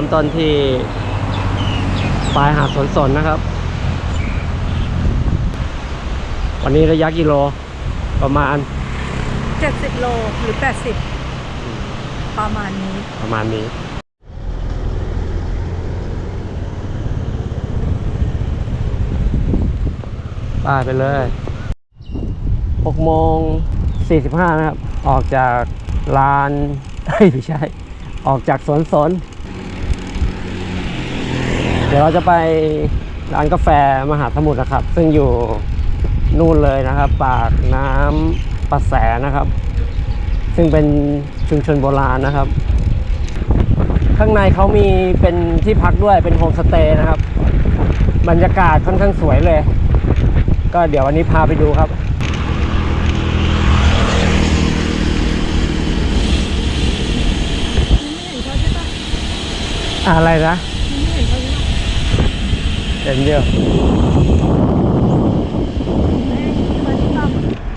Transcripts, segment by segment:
าวนี้เราเริ่มต้นที่ปลายหาดสนสนนะครับ วันนี้ระยะกิโลประมาณ 70 โลหรือ 80 ประมาณนี้ ประมาณนี้ป้ายไปเลย6โมง45 นะครับ ออกจากลานเฮ้ยไม่ใช่ ออกจากสวนสน เดี๋ยวเราจะไปร้านกาแฟมหาสมุทรนะครับ ซึ่งอยู่นู่นเลยนะครับ ปากน้ำประแสนะครับ ซึ่งเป็นชุมชนโบราณนะครับ ข้างในเขามีเป็นที่พักด้วยเป็นโฮมสเตย์นะครับ บรรยากาศค่อนข้างสวยเลย ก็เดี๋ยววันนี้พาไปดูครับอะไรนะ เห็นเดียว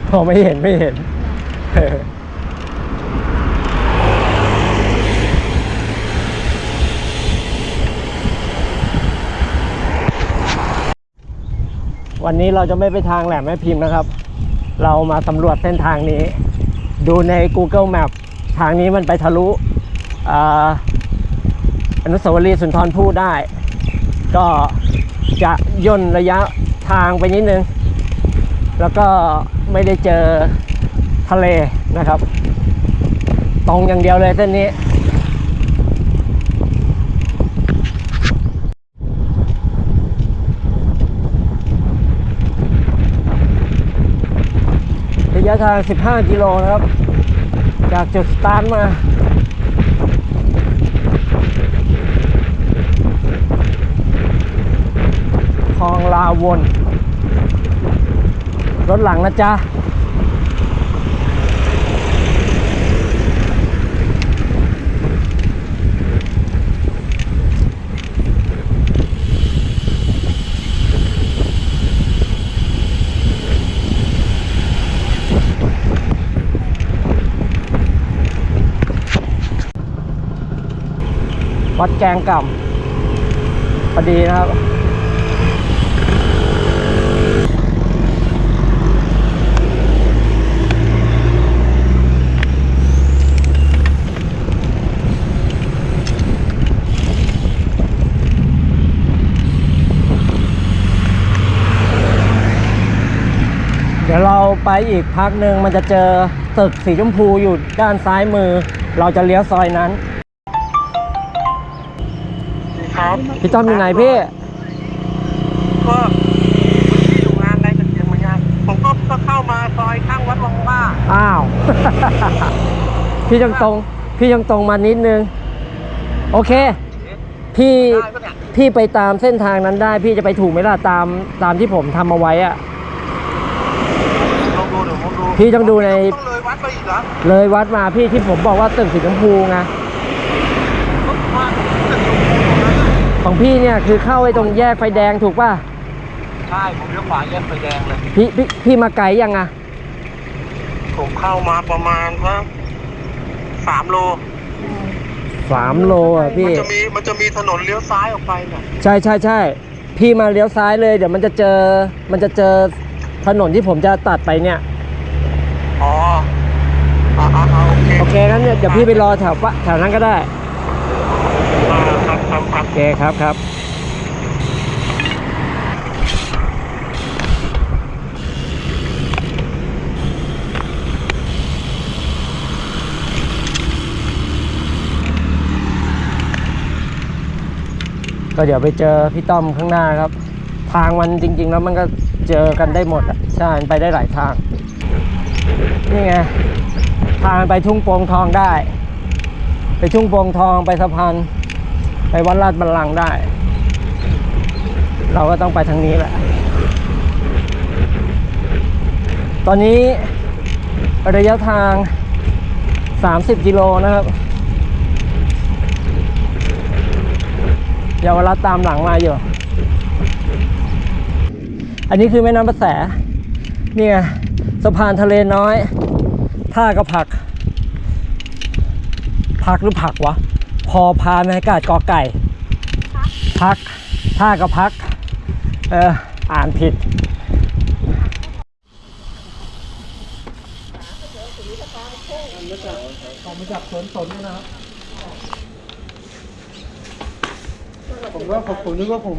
พอไม่เห็นไม่เห็นวันนี้เราจะไม่ไปทางแหลมแม่พิมพ์นะครับ เรามาสำรวจเส้นทางนี้ ดูใน Google Map ทางนี้มันไปทะลุออนุสาวรีย์สุนทรภู่ได้ ก็ จะย่นระยะทางไปนิดนึง แล้วก็ไม่ได้เจอทะเลนะครับ ตรงอย่างเดียวเลยเส้นนี้ ระยะทาง 15 กิโลนะครับ จากจุดสตาร์ทมา ค ลาวน รถหลังนะจ๊ะ วัดแกงก่ำพอดีนะครับ เดี๋ยวเราไป อีกพักหนึ่งมันจะเจอตึกสีชมพูอยู่ด้านซ้ายมือ เราจะเลี้ยวซอยนั้นครับพี่ต้อมอยู่ไหนพี่ก็ที่อยู่งานในกันเชียงเหมือนกันผมก็ก็เข้ามาซอยข้างวัดวังว่าอ้าว พี่ยังตรง พี่ยังตรงมานิดนึง โอเค พี่ได้ปะเนี่ยพี่ไปตามเส้นทางนั้นได้ พี่จะไปถูกไหมล่ะตามตามที่ผมทำเอาไว้อะ ลองดูเดี๋ยวผมดู พี่ต้องดูในต้องเลยวัดไปอีกเหรอเลยวัดมาพี่ที่ผมบอกว่าตึกสีชมพูไงก็ว่าตึกชมพูตรงนั้นน่ะของพี่เนี่ยคือเข้าไอ้ตรงแยกไฟแดงถูกป่ะใช่ผมเลี้ยวขวาแยกไฟแดงเลยพี่พี่พี่มาไกลยังอะผมเข้ามาประมาณว่าสามโลสามโลอะมัพี่จะมีมันจะมีถนนเลี้ยวซ้ายออกไปเนี่ยใช่ใช่ใช่พี่มาเลี้ยวซ้ายเลย เดี๋ยวมันจะเจอมันจะเจอถนนที่ผมจะตัดไปเนี่ย อ๋ออ่าอ่าอ่าโอ เคงั้นเนี่ยเดี๋ยวพี่ไปรอแถวปะแถวนั้นก็ได้อ่าครับครับครับ โอเคครับครับ ก็เดี๋ยวไปเจอพี่ต้อมข้างหน้าครับ ทางมันจริง ๆ แล้วมันก็เจอกันได้หมดอะใช่มันไปได้หลายทาง นี่ไง ทางไปทุ่งโป่งทองได้ ไปทุ่งโป่งทองไปสะพานไปวัดลาดบัลลังก์ได้ เราก็ต้องไปทางนี้แหละ ตอนนี้ระยะทาง 30 กิโลนะครับเยาวรัตน์ตามหลังมาอยู่ อันนี้คือแม่น้ำประแสนี่ไงสะพานทะเลน้อย ท่าก็ผักผักหรือผักวะพพอพานอากาศกอไก่ พักท่าก็พัก เออ อ่านผิดผมว่าผมผมนึกว่าผม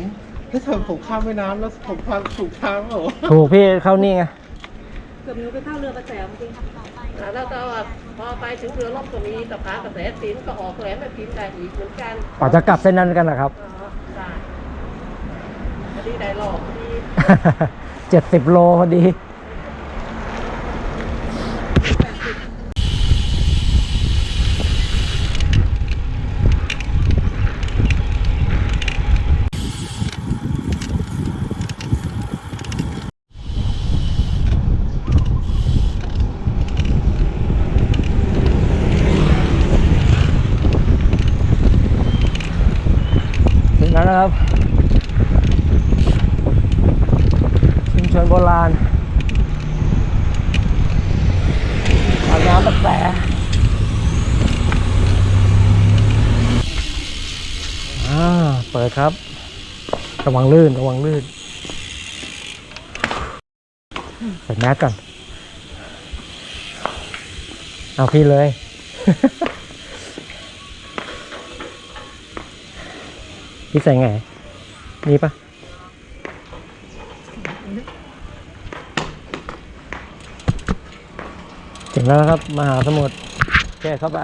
ถ้าเธอผมข้ามแม่น้ำแล้วผมพาถูกทางเหรอถูกพี่เข้านี่ไง เกือบนิ้วไปเข้าเรือประแสเมื่อกี้ แล้วก็ว่าพอไปถึงเรือล่มก็มีสะพานกระแสสินก็ออกแหลมไปพิมพ์ได้อีกเหมือนกันอ๋อจะกลับเส้นนั้นกันนะครับอ๋อได้พอดีได้รอบพอดี เจ็ดสิบโลพอดี นะครับชุมชนโบราณปากน้ำประแสอ่าเปิดครับระวังลื่นระวังลื่นใส่แมสก่อน เอาพี่เลย พี่ใส่ไง นี่ปะถึงแล้วครับ มหาสมุทรแก่เข้าไป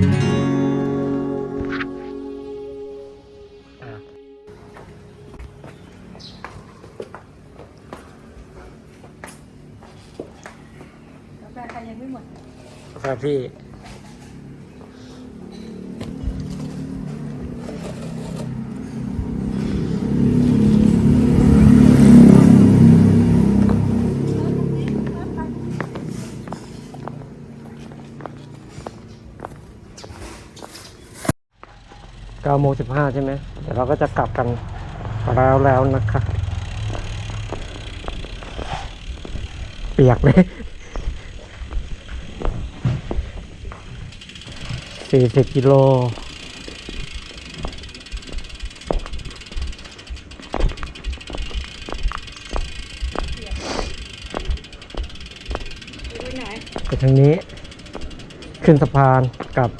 กาแฟใครยังไม่หมดกาแฟพี่ เก้าโมงสิบห้าใช่ไหมเดี๋ยวเราก็จะกลับกันแล้วแล้วนะคะเปียกเลยสี่สิบกิโลไปไหนไปทางนี้ ขึ้นสะพานกลับ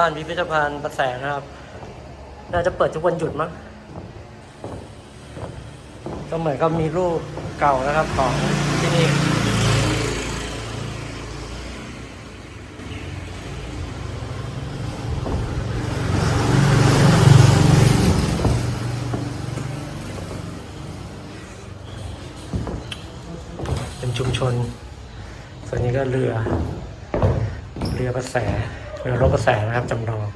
บ้านพิพิธภัณฑ์ประแสนะครับ น่าจะเปิดทุกวันหยุดมั้งก็เหมือนกับมีรูปเก่านะครับของที่ที่นี่เป็นชุมชน ส่วนนี้ก็เรือ เรือประแส เรือรถกระแสนะครับจำลอง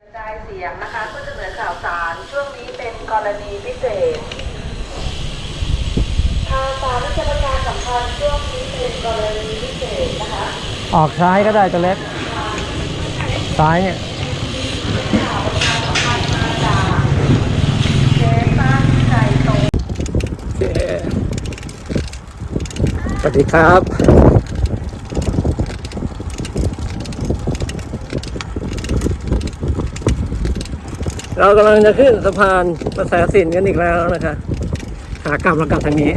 กระจายเสียงนะคะเพื่อจะเหนือข่าวสาร ช่วงนี้เป็น กรณีพิเศษข่าวสารราชการสำคัญช่วงนี้เป็นกรณีพิเศษนะคะ ออกซ้ายก็ได้ตัวเล็ก ซ้ายเนี่ยเจ๊ตั้งใจตรงโอเคสวัสดีครับ เรากำลังจะขึ้นสะพานประแสสินกันอีกแล้วนะคะขากลับเรากลับทางนี้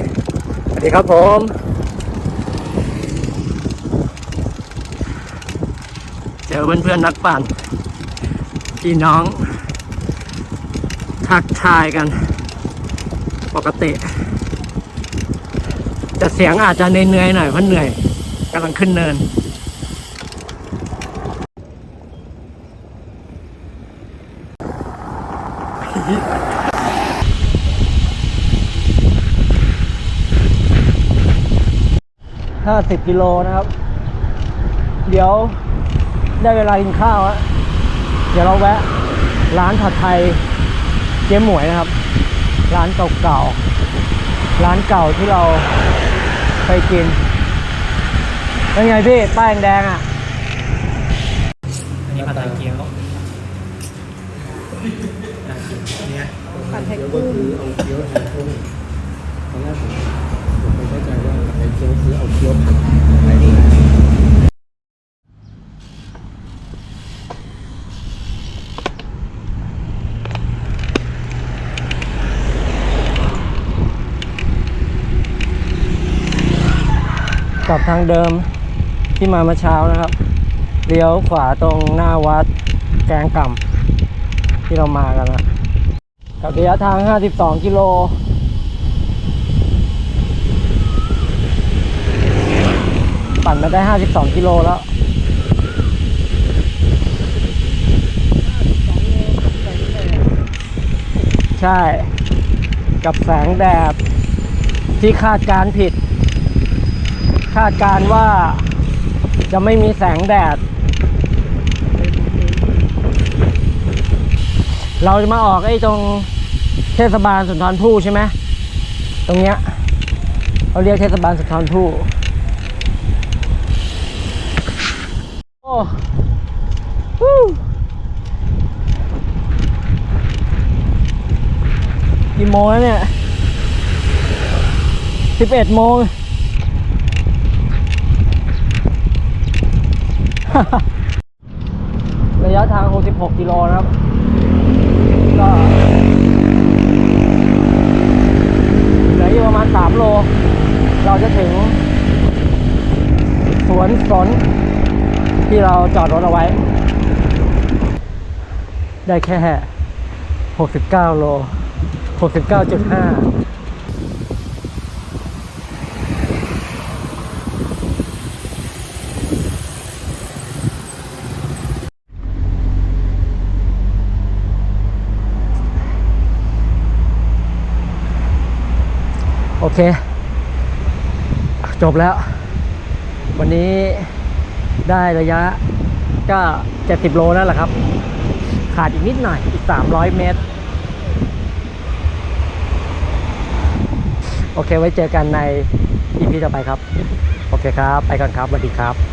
สวัสดีครับผมเจอเพื่อนๆนักปั่นพี่น้อง ทักทายกัน ปกติจะเสียงอาจจะเหนื่อยๆหน่อยเพราะเหนื่อยกำลังขึ้นเนิน ห้าสิบกิโลนะครับ เดี๋ยวได้เวลากินข้าวแล้วเดี๋ยวเราแวะ ร้านผัดไทยเจ๊หมวยนะครับ ร้านเก่าๆ ร้านเก่าที่เราเคยกินเป็นไงพี่ ป้ายแดงอะ อันนี้ผัดไทยเกี๊ยว ผัดไทยกุ้งเอาเคี้ยวแทนกุ้งตอนแรกผมผมไม่เข้าใจว่าไอ้เคี้ยวคือเอาเคี้ยวผัดไอ้นี่กลับทางเดิมที่มาเมื่อเช้านะครับ เลี้ยวขวาตรงหน้าวัดแกงก่ำ ที่เรามากันนะกับระยะทาง 52 กิโลปั่นมาได้ 52 กิโลแล้วใช่ กับแสงแดดที่คาดการผิด คาดการว่าจะไม่มีแสงแดด เราจะมาออกไอ้ตรงเทศบาลสุนทรภู่ใช่ไหมตรงเนี้ยเขาเรียกเทศบาลสุนทรภู่โอ้ฮู้กี่โมงแล้วเนี่ยสิบเอ็ดโมงระยะทาง 66 กิโลนะครับ ก็เหลืออยู่ประมาณ 3 โล เราจะถึง สวนสนที่เราจอดรถเอาไว้ ได้แค่ 69 โล 69.5 โอเค จบแล้ว วันนี้ได้ระยะก็ 70 โลนั่นแหละครับ ขาดอีกนิดหน่อย อีก 300 เมตร โอเคไว้เจอกันใน EP ต่อไปครับ โอเคครับ ไปก่อนครับสวัสดีครับ